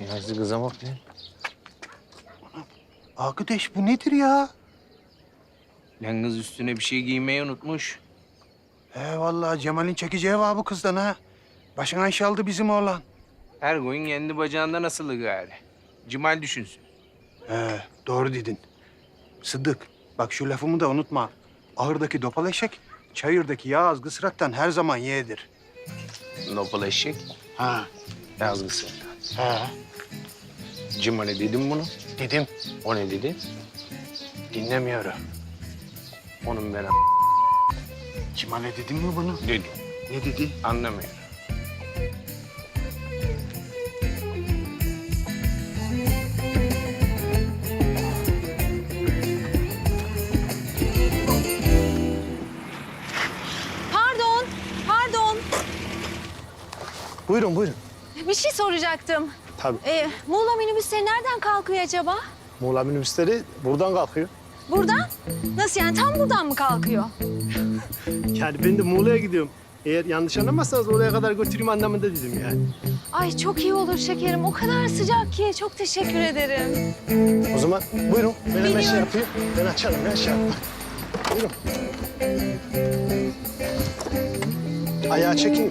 Niyazi kıza bak lan. Arkadaş bu nedir ya? Lan kız üstüne bir şey giymeyi unutmuş. He vallahi Cemal'in çekeceği var bu kızdan ha. Başına iş aldı bizim oğlan. Her koyun kendi bacağında nasıl gari. Cimal düşünsün. He doğru dedin. Sıddık bak şu lafımı da unutma. Ahırdaki dopal eşek, çayırdaki yağ azgı sıraktan her zaman yeğdir. Nopal eşek, Ha. yazgısı. He. Cimal'e dedim bunu. Dedim. O ne dedi? Dinlemiyorum. Onun ben Cemal'e dedim mi bunu? dedi. Ne dedi? Anlamıyor. Buyurun buyurun. Bir şey soracaktım. Tabii. Ee, Muğla minibüsleri nereden kalkıyor acaba? Muğla minibüsleri buradan kalkıyor. Buradan? Nasıl yani tam buradan mı kalkıyor? Yani ben de Muğla'ya gidiyorum. Eğer yanlış anlamazsanız oraya kadar götüreyim anlamında dedim yani. Ay çok iyi olur şekerim. O kadar sıcak ki. Çok teşekkür ederim. O zaman buyurun. Ben hemen şey yapayım. Ben açarım ben şey yapayım. Buyurun. Ayağı çekin.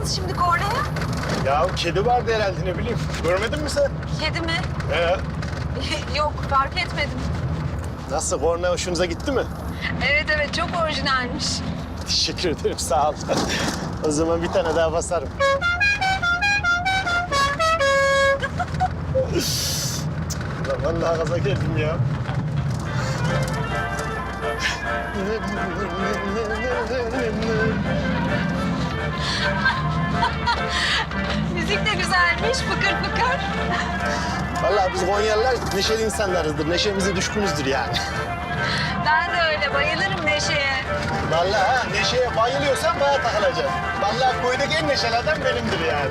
Bastınız şimdi kornaya? Ya kedi vardı herhalde ne bileyim. Görmedin mi sen? Kedi mi? Ee, Yok fark etmedim. nasıl? Korna hoşunuza gitti mi? Evet evet çok orijinalmiş. Teşekkür ederim sağ ol. o zaman bir tane daha basarım. Ulan Vallahi gaza geldim ya. Müzik de güzelmiş fıkır fıkır. Vallahi biz Konyalılar neşeli insanlarızdır. Neşemize düşkünüzdür yani. Ben de öyle bayılırım Neşe'ye. Vallahi ha, neşeye bayılıyorsan bana takılacaksın. Vallahi koydaki en neşeli adam benimdir yani.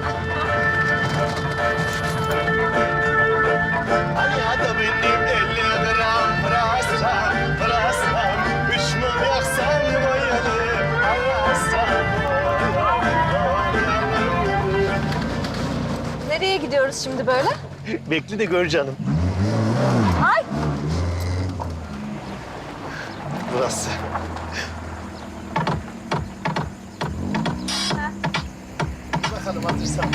Hani hadi benim 50 gram pırasam, Nereye gidiyoruz şimdi böyle? Bekle de gör canım. Ay Burası. Bakalım hatırsan.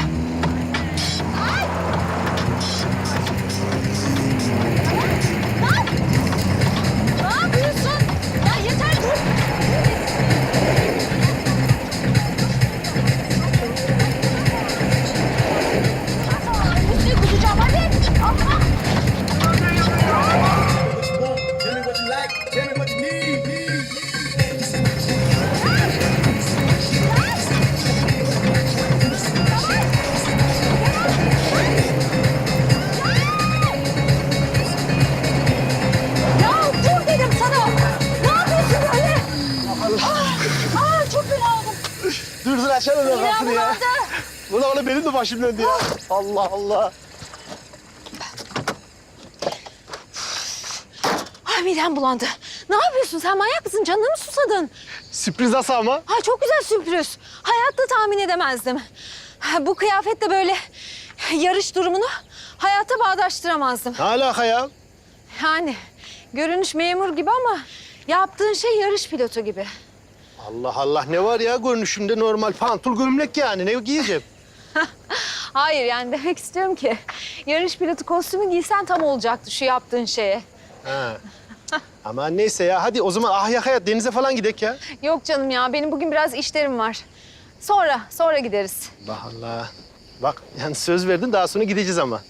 Açalım da kapını ya. Ulan oğlum benim de başım döndü ya. Allah Allah. Ay midem bulandı. Ne yapıyorsun sen manyak mısın? Canına mı susadın? Sürpriz nasıl ama? Ha çok güzel sürpriz. Hayatta tahmin edemezdim. Bu kıyafetle böyle yarış durumunu hayata bağdaştıramazdım. Ne alaka ya? Yani görünüş memur gibi ama yaptığın şey yarış pilotu gibi. Allah Allah ne var ya görünüşümde normal pantul gömlek yani ne giyeceğim? Hayır yani demek istiyorum ki yarış pilotu kostümü giysen tam olacaktı şu yaptığın şeye. Ha. Ama neyse ya hadi o zaman ahyak hayat denize falan gidek ya. Yok canım ya benim bugün biraz işlerim var. Sonra, sonra gideriz. Allah Allah. Bak yani söz verdin daha sonra gideceğiz ama.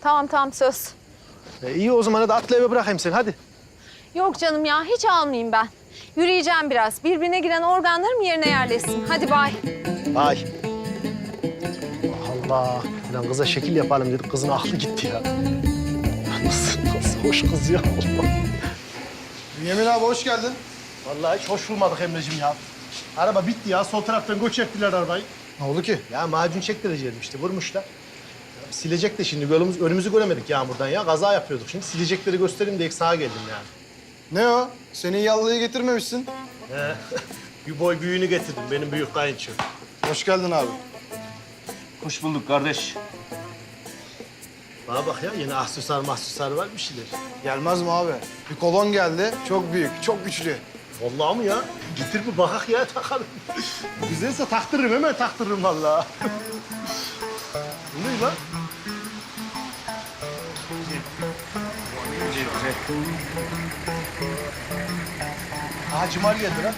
Tamam tamam söz. E, iyi o zaman hadi atla eve bırakayım seni hadi. Yok canım ya hiç almayayım ben. Yürüyeceğim biraz. Birbirine giren organlarım yerine yerleşsin. Hadi bay. Ay. Allah Allah. Lan kıza şekil yapalım dedik kızın aklı gitti ya. Nasıl hoş kız ya. Yemin abi hoş geldin. Vallahi hiç hoş bulmadık Emre'cim ya. Araba bitti ya. Sol taraftan göç ettiler arabayı. Ne oldu ki? Ya macun çektireceğim işte. Vurmuşlar. Ya silecek de şimdi. Önümüz, önümüzü göremedik yağmurdan ya. Kaza yapıyorduk. Şimdi silecekleri göstereyim diye sağa geldim yani. Ne o? Senin yallıyı getirmemişsin. He. bir boy büyüğünü getirdim. Benim büyük kayınço. Hoş geldin abi. Hoş bulduk kardeş. Bana bak ya yine aksesuar mahsusar var bir şeyler. Gelmez mi abi? Bir kolon geldi. Çok büyük, çok güçlü. Vallahi mı ya? Getir bir bakak ya takalım. Güzelse taktırırım hemen taktırırım vallahi. Bu ne lan? Aha Cemal geldi lan.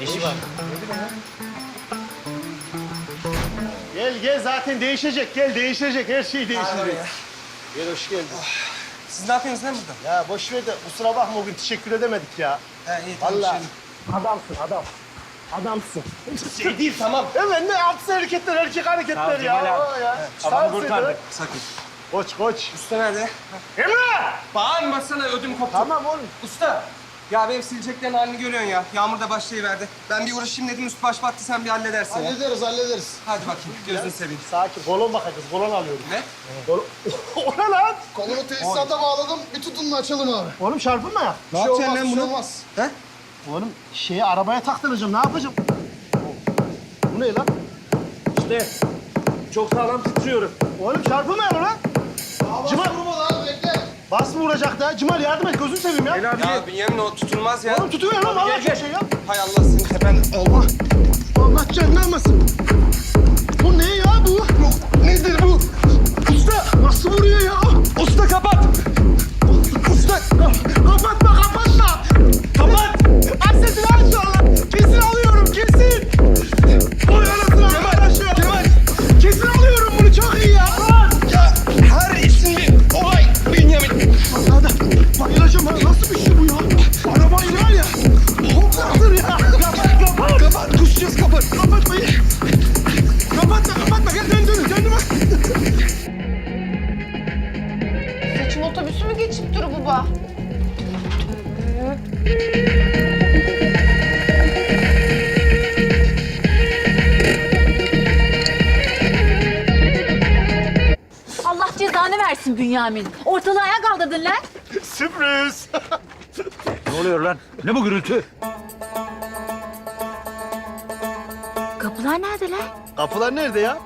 Eşi var. Gel gel zaten değişecek. Gel değişecek. Her şey değişecek. Gel hoş geldin. Siz ne yapıyorsunuz lan burada? Ya boş ver de kusura bakma bugün teşekkür edemedik ya. He iyi tamam. Vallahi adamsın adam. Adamsın. Şey değil tamam. Hemen ne yapsın hareketler, erkek hareketler ya. Cemal abi. Ya. Sağ ol kurtardık. Sedat. Sakın. Koç koç. Usta nerede? Emre! Bağırmasana ödüm koptu. Tamam oğlum. Usta. Ya benim sileceklerin halini görüyorsun ya. Yağmur da başlayıverdi. Ben bir uğraşayım dedim üst baş battı sen bir halledersin ya. Hallederiz, hallederiz. Hadi bakayım gözünü seveyim. Sakin. Kolon bakacağız. Kolon alıyorum. Ne? Kolon... o ne lan? Kolunu tesisata bağladım. Bir tutunla açalım abi. Oğlum çarpılma ya. Şey yapacaksın olmaz, lan şey bunu? olmaz. He? Oğlum şeyi arabaya taktıracağım. Ne yapacağım? Bu ne lan? İşte çok sağlam titriyorum. Oğlum çarpılma ya lan. Cemal. Durma lan, bekle. Bas mı vuracak da? Cemal yardım et. Gözünü seveyim ya. Ya Bünyamin o tutulmaz ya. Oğlum tutuyor lan. Vallahi çok şey ya. Hay Allah senin tepen. Allah! Allah canını almasın. Bu ne ya bu? Nedir bu? Usta nasıl vuruyor ya? Usta kapat! Versin Bünyamin. Ortalığı ayağa kaldırdın lan. Sürpriz! Ne oluyor lan? Ne bu gürültü? Kapılar nerede lan? Kapılar nerede ya?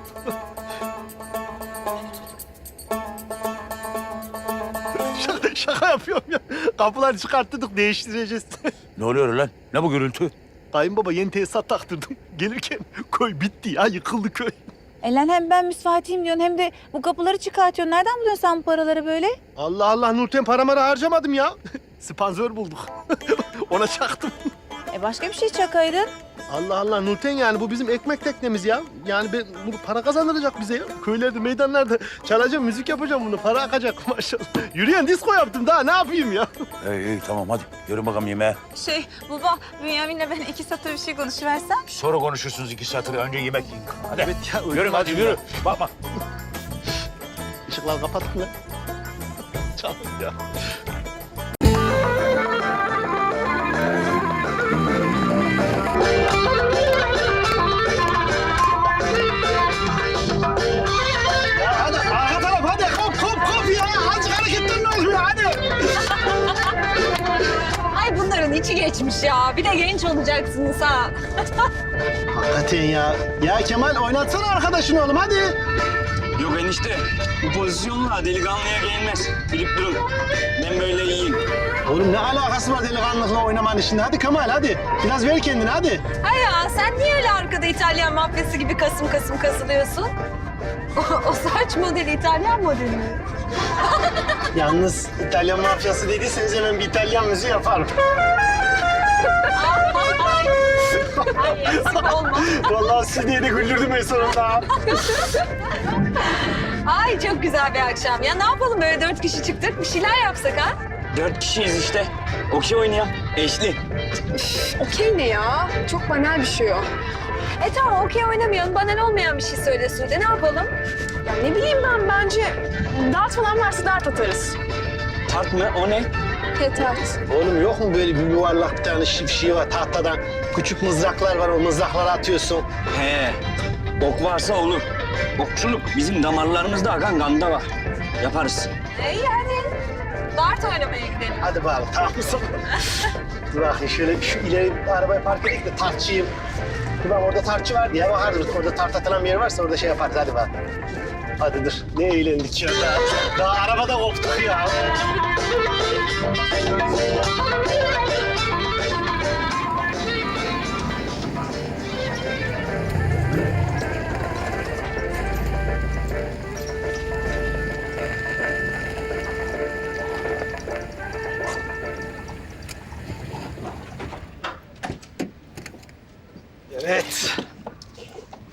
şaka, şaka yapıyorum ya. Kapılar çıkarttırdık değiştireceğiz. Ne oluyor lan? Ne bu gürültü? Kayınbaba yeni tesisat taktırdım. Gelirken köy bitti ya yıkıldı köy. E lan hem ben müsvaatiyim diyorsun hem de bu kapıları çıkartıyorsun. Nereden buluyorsun sen bu paraları böyle? Allah Allah Nurten paramı harcamadım ya. Sponsor bulduk. Ona çaktım. E başka bir şey çakaydın. Allah Allah Nurten yani bu bizim ekmek teknemiz ya. Yani ben, bunu para kazandıracak bize ya. Köylerde, meydanlarda çalacağım, müzik yapacağım bunu. Para akacak maşallah. Yürüyen disco yaptım daha ne yapayım ya? İyi iyi tamam hadi. Yürü bakalım yemeğe. Şey baba Bünyamin'le ben iki satır bir şey konuşuversem. Sonra konuşursunuz iki satır. Önce yemek yiyin. Hadi. Evet ya. Yürü hadi yürü. Bakma. Işıkları kapattın ya. Canım ya. Ya geçmiş ya. Bir de genç olacaksınız ha. Hakikaten ya. Ya Kemal oynatsana arkadaşını oğlum hadi. Yok enişte, bu pozisyonla delikanlıya gelmez. Bilip durun. Ben böyle iyiyim. Oğlum ne alakası var delikanlılıkla oynamanın şimdi? Hadi Kemal hadi. Biraz ver kendini hadi. Ay ya sen niye öyle arkada İtalyan mafyası gibi kasım kasım kasılıyorsun? O, o saç modeli İtalyan modeli mi? Yalnız İtalyan mafyası dediyseniz hemen bir İtalyan müziği yaparım. Eksik olma. Vallahi siz diye de güldürdüm en sonunda. Ay çok güzel bir akşam. Ya ne yapalım böyle dört kişi çıktık bir şeyler yapsak ha? Dört kişiyiz işte. Okey oynayalım. Eşli. Okey ne ya? Çok banal bir şey o. E tamam okey oynamayalım. Bana ne olmayan bir şey söyle Sude. Ne yapalım? Ya ne bileyim ben bence dart falan varsa dart atarız. Tart mı? O ne? Petard. Oğlum yok mu böyle bir yuvarlak bir tane var tahtadan? Küçük mızraklar var o mızrakları atıyorsun. He. Ok varsa olur. Okçuluk bizim damarlarımızda akan ganda var. Yaparız. E yani dart oynamaya gidelim. Hadi bakalım tamam mısın? Dur bakayım şöyle şu ileri bir arabaya park edeyim de tartçıyım. Dur bak orada tartçı var diye bakarız. Orada tart atılan bir yer varsa orada şey yaparız hadi bak. Hadi. Ne eğlendik ya. Daha, daha arabada koptuk ya. Evet.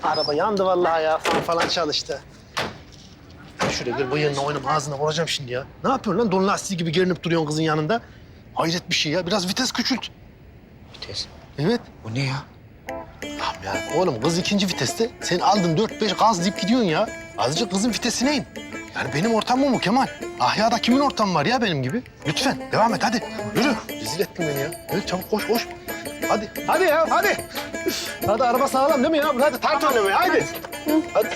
Araba yandı vallahi ya. Fan falan çalıştı. Şuraya bir bıyığınla oynama ağzına vuracağım şimdi ya. Ne yapıyorsun lan? Don lastiği gibi gerinip duruyorsun kızın yanında. Hayret bir şey ya. Biraz vites küçült. Vites. Evet. Bu ne ya? Tamam ya. Oğlum kız ikinci viteste. Sen aldın dört beş gaz deyip gidiyorsun ya. Azıcık kızın vitesine in. Yani benim ortamım bu Kemal. Ahya'da kimin ortamı var ya benim gibi? Lütfen devam et hadi. Yürü. Rezil ettin beni ya. Evet çabuk koş koş. Hadi. Hadi ya hadi. Hadi araba sağlam değil mi ya? Hadi tart oynamaya hadi. Hadi.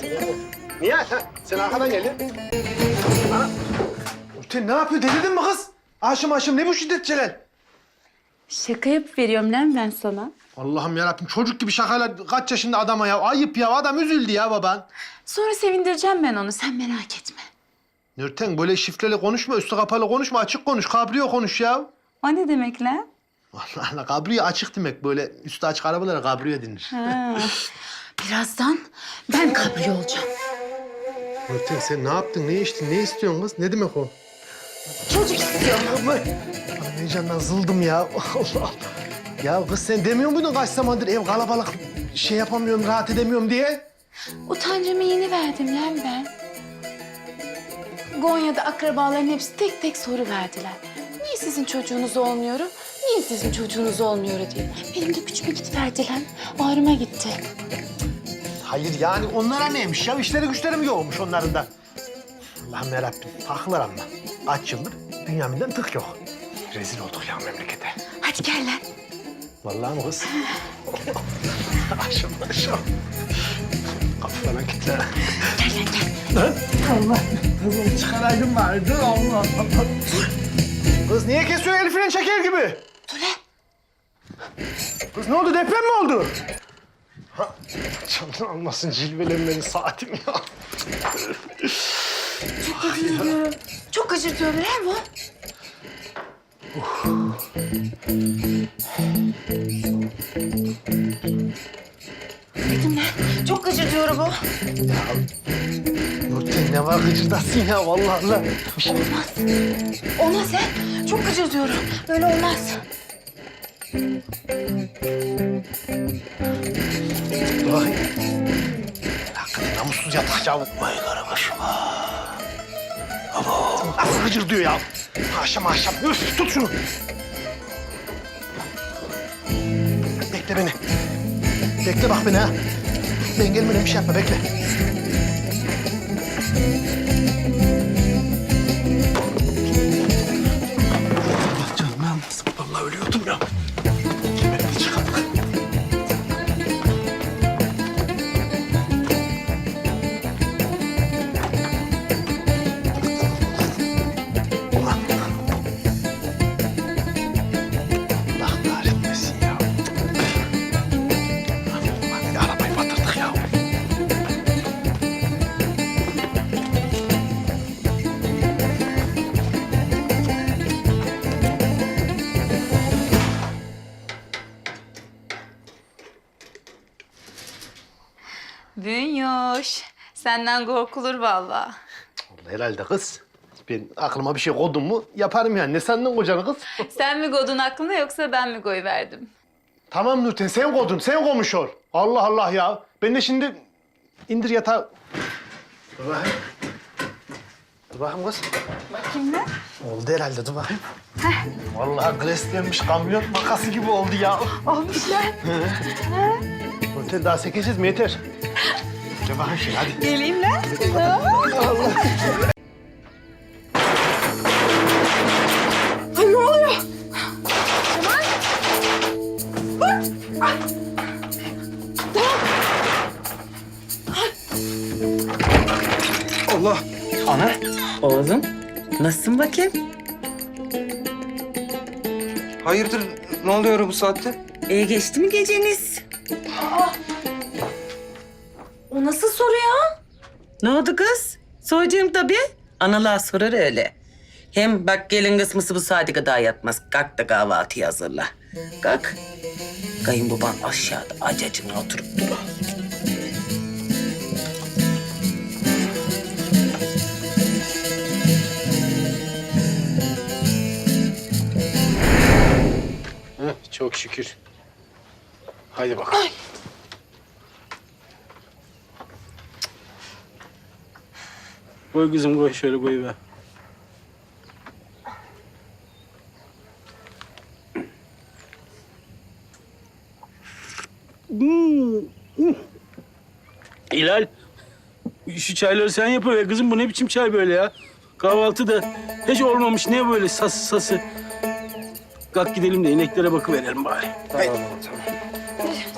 Niye? Ha, sen arkadan gel ya. Ana. Ne yapıyor? Delirdin mi kız? Aşım aşım ne bu şiddet Celal? Şaka yapıp veriyorum lan ben sana. Allah'ım yarabbim çocuk gibi şakayla kaç yaşında adama ya. Ayıp ya adam üzüldü ya baban. Sonra sevindireceğim ben onu sen merak etme. Nurten böyle şifreli konuşma, üstü kapalı konuşma, açık konuş, kabriyo konuş ya. O ne demek lan? Allah Allah, kabriyo açık demek böyle. Üstü açık arabalara kabriyo denir. Ha. Birazdan ben kabriyo olacağım. Nurten sen ne yaptın, ne içtin, ne istiyorsun kız? Ne demek o? Çocuk istiyorum. Ama Ay, heyecandan zıldım ya. Allah. Ya kız sen demiyor muydun kaç zamandır ev kalabalık, şey yapamıyorum, rahat edemiyorum diye? Utancımı yeni verdim lan ben. Gonya'da akrabaların hepsi tek tek soru verdiler. Niye sizin çocuğunuz olmuyorum? Niye sizin çocuğunuz olmuyor diye. Benim de gücüme gidiverdi lan. Ağrıma gitti. Hayır yani onlara neymiş ya? İşleri güçleri mi yoğunmuş onların da? Allah'ım yarabbim. Haklılar ama. Kaç yıldır Bünyamin'den tık yok. Rezil olduk ya memlekete. Hadi gel lan. Vallahi mi kız? aşım aşım. Kapı falan kilitle. Gel lan gel. Lan Allah. Kızım çıkaraydım vardı Allah Allah. Kız niye kesiyor el freni çeker gibi? Dur lan. Kız ne oldu deprem mi oldu? Ha, canın almasın cilvelenmeni saatim ya. Çok acıtıyor lan bu. Dedim lan. Çok acıtıyor bu. Nurten ne var gıcırdasın ya vallahi Allah. Bir şey Olmaz. Olmaz lan. Çok acıtıyor. Böyle olmaz. Bakayım. Hakikaten namussuz yatak ya. Vay karabaş. Abo. Nasıl gıcır diyor ya. Haşam haşam. Üf tut şunu. Bekle beni. Bekle bak beni ha. Ben gelmeden bir şey yapma bekle. Senden korkulur vallahi. Vallahi herhalde kız. Ben aklıma bir şey koydum mu yaparım yani. Ne sandın kocanı kız? Sen mi godun aklına yoksa ben mi koy verdim? tamam Nurten sen koydun. Sen koymuş ol. Allah Allah ya. Ben de şimdi indir yatağı. Dur bakayım. Dur bakayım kız. Bakayım ne? Oldu herhalde dur bakayım. Vallahi greslenmiş kamyon makası gibi oldu ya. Olmuş lan. Otel daha sekeceğiz mi yeter? Şimdi hadi. Geleyim lan. Ay ne oluyor? Cemal. Bak. Ay. Allah! Ana. Oğlum, nasılsın bakayım? Hayırdır? Ne oluyor bu saatte? İyi geçti mi geceniz? O Ne oldu kız? Soracağım tabii. Analar sorar öyle. Hem bak gelin kısmısı bu saate kadar yatmaz. Kalk da kahvaltıyı hazırla. Kalk. Kayınbaban aşağıda acacına oturup dur. Heh, çok şükür. Haydi bakalım. Koy kızım koy şöyle koy be. Hilal, şu çayları sen yapıver kızım. Bu ne biçim çay böyle ya? Kahvaltı da hiç olmamış. Ne böyle sası sası? Kalk gidelim de ineklere bakıverelim bari.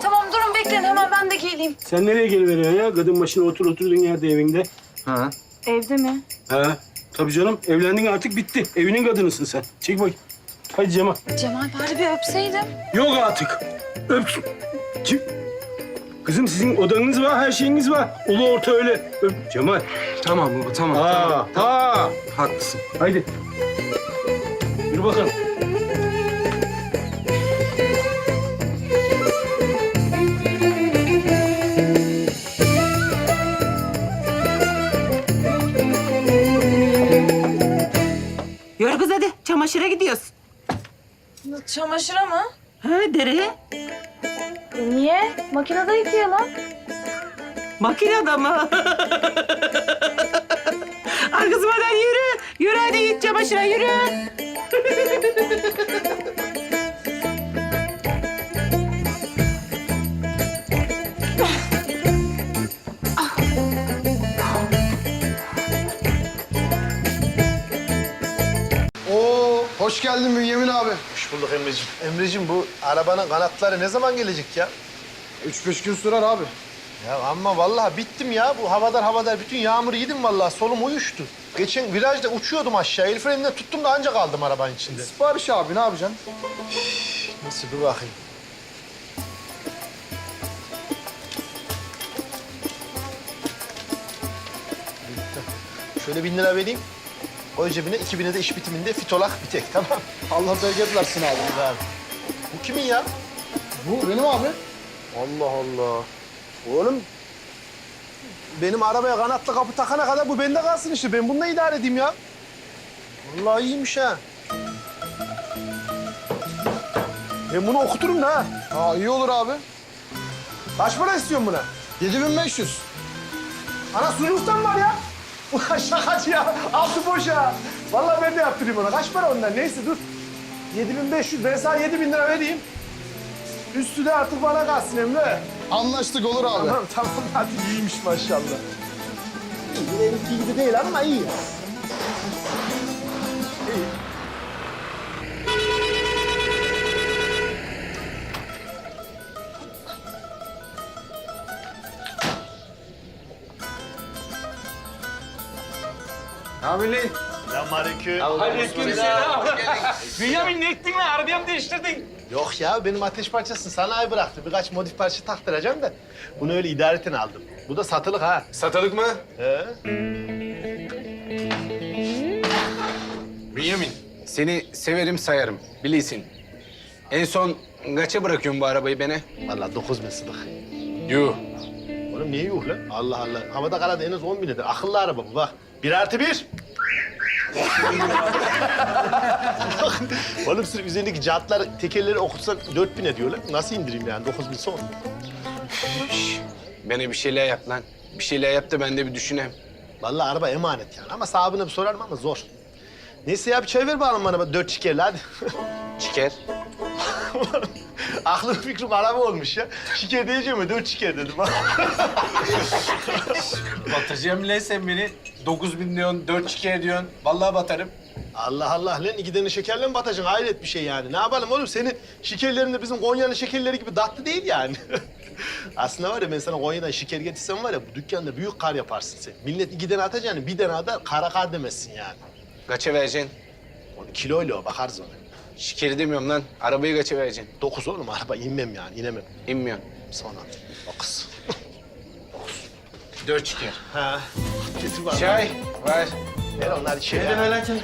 Tamam durun bekleyin hemen ben de geleyim. Sen nereye geliveriyorsun ya? Kadın başına otur oturduğun yerde evinde. Ha. Evde mi? Ha, tabii canım. Evlendin artık bitti. Evinin kadınısın sen. Çek bak. Hadi Cemal. Cemal bari bir öpseydim. Yok artık. Öp. Kim? Kızım sizin odanız var, her şeyiniz var. Ulu orta öyle. Öp. Cemal. Tamam baba tamam. Aa, aa. Haklısın. Haydi. Yürü bakalım. Çamaşıra gidiyoruz. Çamaşıra mı? Ha dereye. E, niye? Makinede yıkayalım. Makinede mı? Hadi yürü. Yürü hadi git çamaşıra yürü. geldin Bünyamin abi. Hoş bulduk Emreciğim. Emreciğim bu arabanın kanatları ne zaman gelecek ya? Üç beş gün sürer abi. Ya ama vallahi bittim ya. Bu havadar havadar bütün yağmur yedim vallahi. Solum uyuştu. Geçen virajda uçuyordum aşağı. El freninden tuttum da ancak kaldım arabanın içinde. Sipariş abi ne yapacaksın? Neyse dur bakayım. Şöyle bin lira vereyim. O cebine iki bine de iş bitiminde fitolak bir tek tamam. Allah bereket versin abi. Abi. Bu kimin ya? Bu benim abi. Allah Allah. Oğlum benim arabaya kanatlı kapı takana kadar bu bende kalsın işte. Ben bununla idare edeyim ya. Vallahi iyiymiş ha. Ben bunu okuturum da ha. Aa iyi olur abi. Kaç para istiyorsun buna? 7500. Ana sunuftan var ya. Ulan şakacı ya. Altı boş ha. Vallahi ben de yaptırayım ona. Kaç para ondan? Neyse dur. 7500. Ben sana 7000 lira vereyim. Üstü de artık bana kalsın Emre. Anlaştık olur abi. Tamam tamam hadi iyiymiş maşallah. İyi, benimki gibi değil ama iyi. İyi. Abili. Bünyamin ne ettin lan? Arabayı mı değiştirdin? Yok ya benim ateş parçası sanayi bıraktı. Birkaç modif parça taktıracağım da. Bunu öyle idareten aldım. Bu da satılık ha. Satılık mı? He? Bünyamin, seni severim sayarım, bilirsin. En son kaça bırakıyorsun bu arabayı bana? Vallahi dokuz bin sıdık. Yuh. Oğlum niye yuh lan? Allah Allah. Havada karada en az on bin eder. Akıllı araba bu bak. Bir artı bir. Oğlum sırf üzerindeki jantlar, tekerleri okutsan dört bin ediyor lan. Nasıl indireyim yani? Dokuz bin son. Bana bir şeyler yap lan. Bir şeyler yap da ben de bir düşüneyim. Vallahi araba emanet yani. Ama sahibine bir sorarım ama zor. Neyse ya bir çay ver bakalım bana dört çikerli hadi. Çıker. Aklım fikrim araba olmuş ya. Şeker diyeceğim mi? Dört şeker dedim. Batıracağım lan sen beni. 9 bin diyorsun, 4 şeker diyorsun. Vallahi batarım. Allah Allah lan iki tane şekerle mi batacaksın? Hayret bir şey yani. Ne yapalım oğlum? Senin şekerlerin de bizim Konya'nın şekerleri gibi tatlı değil yani. Aslında var ya ben sana Konya'dan şeker getirsem var ya bu dükkanda büyük kar yaparsın sen. Millet iki tane atacağını bir tane da kara kar demezsin yani. Kaça vereceksin? Onu kiloyla o bakarız ona. Şekeri demiyorum lan. Arabayı kaça vereceksin? Dokuz oğlum araba inmem yani inemem. İnmiyorsun. Sonra dokuz. 4 şeker. Ha. Getir bana. Çay var. Ver onlar içeri. Ne demek lan çay?